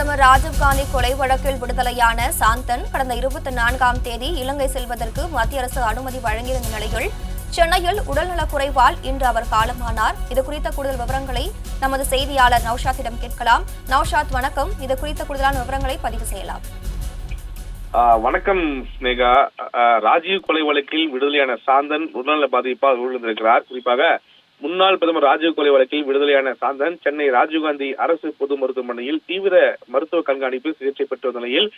பிரதமர் ராஜீவ்காந்தி கொலை வழக்கில் விடுதலையான சாந்தன் கடந்த இருபத்தி நான்காம் தேதி இலங்கை செல்வதற்கு மத்திய அரசு அனுமதி வழங்கியிருந்த நிலையில் சென்னையில் உடல்நலக் குறைவால் இன்று அவர் காலமானார். இது குறித்த கூடுதல் விவரங்களை நமது செய்தியாளர் நௌஷாத்திடம் கேட்கலாம். நௌஷாத் வணக்கம். இது குறித்த கூடுதலான விவரங்களை பதிவு செய்யலாம். வணக்கம் ஸ்னேகா. ராஜீவ் கொலை வழக்கில் விடுதலையான சாந்தன் உடல்நல பாதிப்பால் உயிரிழந்திருக்கிறார். குறிப்பாக முன்னாள் பிரதமர் ராஜீவ் கொலை வழக்கில் விடுதலையான சாந்தன் சென்னை ராஜீவ்காந்தி அரசு பொது மருத்துவமனையில் தீவிர மருத்துவ கண்காணிப்பு சிகிச்சை பெற்று வந்த நிலையில்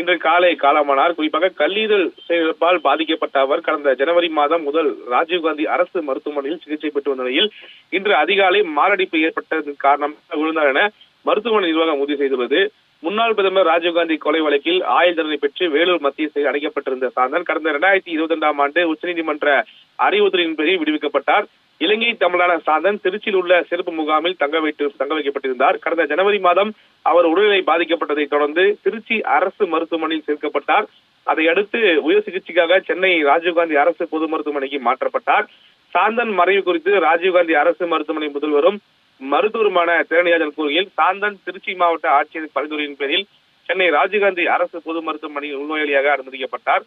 இன்று காலை காலமானார். குறிப்பாக கல்லீரல் செயலிழப்பால் பாதிக்கப்பட்ட அவர் கடந்த ஜனவரி மாதம் முதல் ராஜீவ்காந்தி அரசு மருத்துவமனையில் சிகிச்சை பெற்று வந்த நிலையில் இன்று அதிகாலை மாரடைப்பு ஏற்பட்டதன் காரணமாக விழுந்தார் என மருத்துவமனை நிர்வாகம் உறுதி செய்துள்ளது. முன்னாள் பிரதமர் ராஜீவ்காந்தி கொலை வழக்கில் ஆயுள் தண்டனை பெற்று வேலூர் மத்திய சிறையில் அடைக்கப்பட்டிருந்த சாந்தன் கடந்த இரண்டாயிரத்தி இருபத்தி இரண்டாம் ஆண்டு உச்சநீதிமன்ற அறிவுறுத்தலின் விடுவிக்கப்பட்டார். இலங்கை தமிழான சாந்தன் திருச்சியில் உள்ள சிறப்பு முகாமில் தங்க வைத்து தங்க வைக்கப்பட்டிருந்தார். கடந்த ஜனவரி மாதம் அவர் உடல்நிலை பாதிக்கப்பட்டதை தொடர்ந்து திருச்சி அரசு மருத்துவமனையில் சேர்க்கப்பட்டார். அதையடுத்து உயர் சிகிச்சைக்காக சென்னை ராஜீவ்காந்தி அரசு பொது மருத்துவமனைக்கு மாற்றப்பட்டார். சாந்தன் மறைவு குறித்து ராஜீவ்காந்தி அரசு மருத்துவமனை முதல்வரும் மருத்துவருமான திறனியாஜன் கூறுகையில் சாந்தன் திருச்சி மாவட்ட ஆட்சியர் பரிந்துரையின் பேரில் சென்னை ராஜீவ்காந்தி அரசு பொது மருத்துவமனையில் உள்நோயாளியாக அனுமதிக்கப்பட்டார்.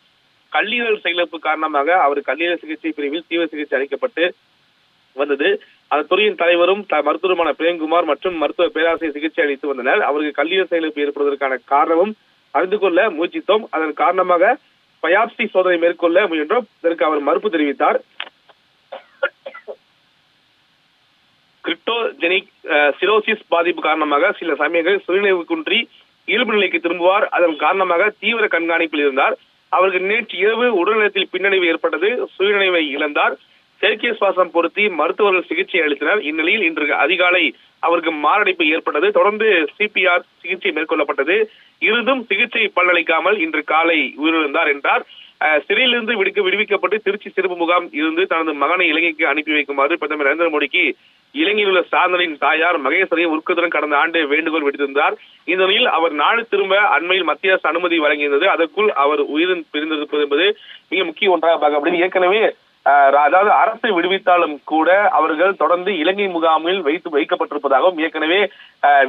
கல்லீரல் செயலிழப்பு காரணமாக அவர் கல்லீரல் சிகிச்சை பிரிவில் தீவிர சிகிச்சை அளிக்கப்பட்டு வந்தது. அந்த துறையின் தலைவரும் மருத்துவருமான பிரேம்குமார் மற்றும் மருத்துவ பேராசிரியர் சிகிச்சை அளித்து வந்தனர். அவருக்கு கல்லீரல் செயலிழப்பு ஏற்படுவதற்கான காரணமும் அறிந்து கொள்ள முயற்சித்தோம். அதன் காரணமாக பயாப்சி சோதனை மேற்கொள்ள முயன்றோம். இதற்கு அவர் மறுப்பு தெரிவித்தார். கிரிப்டோஜெனிக் சிரோசிஸ் பாதிப்பு காரணமாக சில சமயங்களில் சுயநினைவு குன்றி இயல்பு நிலைக்கு திரும்புவார். அதன் காரணமாக தீவிர கண்காணிப்பில் இருந்தார். அவருக்கு நேற்று இரவு உடல்நலத்தில் பின்னடைவு ஏற்பட்டது. சுயநினைவை இழந்தார். செயற்கை சுவாசம் பொருத்தி மருத்துவர்கள் சிகிச்சை அளித்தனர். இந்நிலையில் இன்று அதிகாலை அவருக்கு மாரடைப்பு ஏற்பட்டது. தொடர்ந்து சிபிஆர் சிகிச்சை மேற்கொள்ளப்பட்டது. இருந்தும் சிகிச்சை பலனளிக்காமல் இன்று காலை உயிரிழந்தார் என்றார். சிறையிலிருந்து விடுக்க விடுவிக்கப்பட்டு திருச்சி சிறப்பு முகாம் இருந்து தனது மகனை இலங்கைக்கு அனுப்பி வைக்குமாறு பிரதமர் நரேந்திர மோடிக்கு இலங்கையில் உள்ள சாந்தனின் தாயார் மகேஸ்வரி உருக்குதுடன் கடந்த ஆண்டு வேண்டுகோள் விடுத்திருந்தார். இந்த நிலையில் அவர் நாடு திரும்ப அண்மையில் மத்திய அரசு அனுமதி வழங்கியிருந்தது. அதற்குள் அவர் உயிரின் பிரிந்திருப்பது என்பது மிக முக்கிய ஒன்றாக அப்படின்னு ஏற்கனவே அதாவது அரசை விடுவித்தாலும் கூட அவர்கள் தொடர்ந்து இலங்கை முகாமில் வைத்து வைக்கப்பட்டிருப்பதாகவும் ஏற்கனவே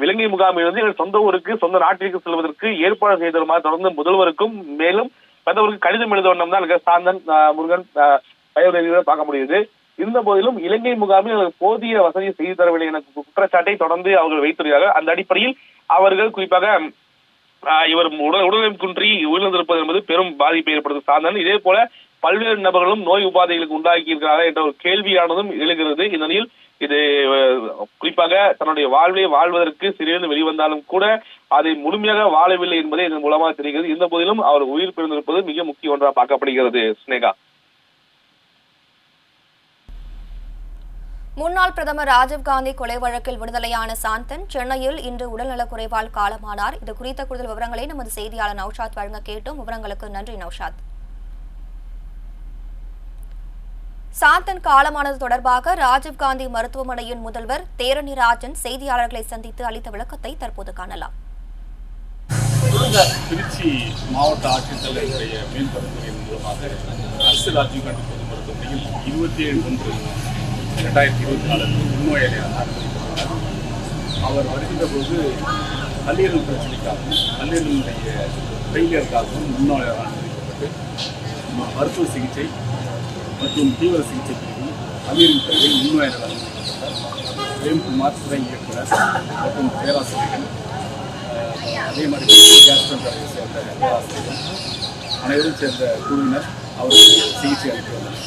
இலங்கை முகாமில் வந்து எங்கள் சொந்த ஊருக்கு சொந்த நாட்டிற்கு செல்வதற்கு ஏற்பாடு செய்து தொடர்ந்து முதல்வருக்கும் மேலும் பிரதமருக்கு கடிதம் எழுத வேண்டும் தான் சாந்தன் முருகன் அஹ், பார்க்க முடியுது. இருந்த போதிலும் இலங்கை முகாமில் போதிய வசதி செய்து தரவில்லை என குற்றச்சாட்டை தொடர்ந்து அவர்கள் வைத்துள்ளார்கள் அந்த அடிப்படையில் அவர்கள் குறிப்பாக இவர் உடல் உடல்நலம் குன்றி உயிரிழந்திருப்பது என்பது பெரும் பாதிப்பை ஏற்படுத்தும் சார்ந்தன் இதே போல பல்வேறு நபர்களும் நோய் உபாதைகளுக்கு உண்டாக்கி இருக்கிறார்கள் என்ற ஒரு கேள்வியானதும் எழுகிறது. இந்த நிலையில் இது குறிப்பாக தன்னுடைய வாழ்வை வாழ்வதற்கு சிறிது வெளிவந்தாலும் கூட அதை முழுமையாக வாழவில்லை என்பதை இதன் மூலமாக தெரிகிறது. இந்த போதிலும் அவர் உயிர் பிறந்திருப்பது மிக முக்கிய ஒன்றாக பார்க்கப்படுகிறது ஸ்னேகா முன்னாள் பிரதமர் ராஜீவ்காந்தி கொலை வழக்கில் விடுதலையான சாந்தன் சென்னையில் இன்று உடல்நலக்குறைவால் காலமானார். இது குறித்த கூடுதல் விவரங்களை நமது செய்தியாளர் நௌஷாத் வழங்க கேட்டோம். விவரங்களுக்கு நன்றி நௌஷாத். சாந்தன் காலமானது தொடர்பாக ராஜீவ்காந்தி மருத்துவமனையின் முதல்வர் தேரணி ராஜன் செய்தியாளர்களை சந்தித்து அளித்த விளக்கத்தை தற்போது காணலாம். திருச்சி மாவட்ட ஆட்சித்தலைவருடைய மேம்படுத்துவதன் மூலமாக அரசு ராஜீவ்காந்தி பொது மருத்துவமனையில் இருபத்தி ஏழு ஒன்று இரண்டாயிரத்தி இருபத்தி நாலு உண்மையாக அவர் வருகின்ற போது கல்லீரல் பிரச்சனைக்காகவும் கல்லீரலுடைய ஃபெயிலியருக்காகவும் உள்நோயாளர் அனுமதிக்கப்பட்டு மருத்துவ சிகிச்சை மற்றும் தீவிர சிகிச்சை பிரிவில் கல்லீரல் பிரிவில் அனுமதிக்கப்பட்டார் பிரேம்குமார் துறை இயக்குனர் மற்றும் பேராசிரியர்கள் அதே மாதிரி கேஸ்ட்ரோன்டரை சேர்ந்த பேராசிரியர்கள் அனைவரும் சேர்ந்த குழுவினர் அவருக்கு சிகிச்சை அளித்து வந்தனர்.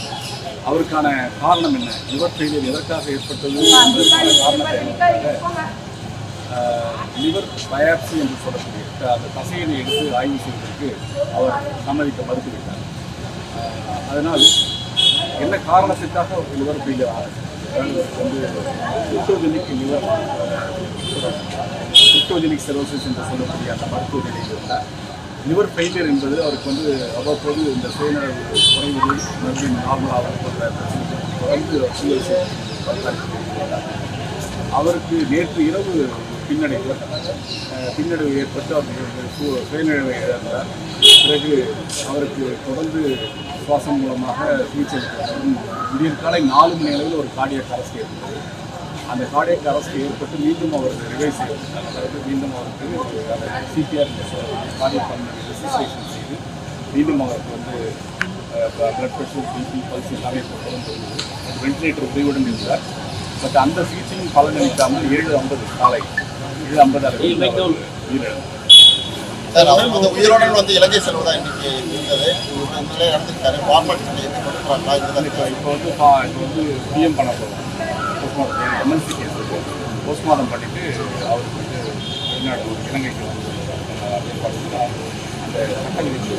அவருக்கான காரணம் என்ன? லிவர் ஃபெயிலியர் எதற்காக ஏற்பட்டது என்பதற்கான காரணத்தை லிவர் பயாப்சி என்று சொல்லக்கூடிய அந்த தசையினை எடுத்து ஆய்வு செய்வதற்கு அவர் சம்மதிக்க மறுத்துவிட்டார். அதனால் என்ன காரணத்திற்காக லிவர் ஃபெயிலியர் ஆகுது அதாவது வந்து குட்டோஜெனிக் லிவர் குட்டோஜெனிக் செரோசிஸ் என்று சொல்லக்கூடிய அந்த மருத்துவ நிலையில் இருந்தார். லிவர் ஃபெயிலியர் என்பது அவருக்கு வந்து அவ்வப்போது இந்த சுயநலவு குறைவது மறுபடியும் நார்மலாக போன்ற தொடர்ந்து சிகிச்சை அவருக்கு நேற்று இரவு பின்னடைவு பின்னடைவு ஏற்பட்டு அவர் சு- இழந்தார். பிறகு அவருக்கு தொடர்ந்து சுவாசம் மூலமாக சிகிச்சை அளிக்கப்படும் விடியற் காலை நாலு மணி அளவில் ஒரு கார்டியக் அரசு ஏற்பட்டது. அந்த கார்டியக் அரசு ஏற்பட்டு மீண்டும் அவருக்கு ரிவைஸ் செய்யப்பட்டார். அதாவது மீண்டும் அவருக்கு சிபிஆர் கார்டியக் பல்மனரி செய்து மீண்டும் அவருக்கு வந்து பிளட் ப்ரெஷர் பிபி பல்ஸ் எல்லாமே தொடர்ந்து வென்டிலேட்டர் உதவியுடன் இருந்தார். பட் அந்த சிகிச்சையும் பலனளிக்காமல் ஏழு ஐம்பது காலை ஏழு ஐம்பது அளவில் அவர் உயிரிழந்தார் சார் வந்து உயிரோடன் வந்து இலங்கை செல்வதா இன்னைக்கு இருந்தது நடந்திருக்காரு இதுதான் இப்போ இப்போ வந்து இப்போ வந்து பிஎம் பண்ண போகிறோம் போஸ்ட்மார்ட்டம் எம்எல்சி கேஸ் போஸ்ட்மார்ட்டம் பண்ணிட்டு அவருக்கு வந்து வெளிநாடு இலங்கைக்கு வந்து அந்த சட்ட விதிப்பு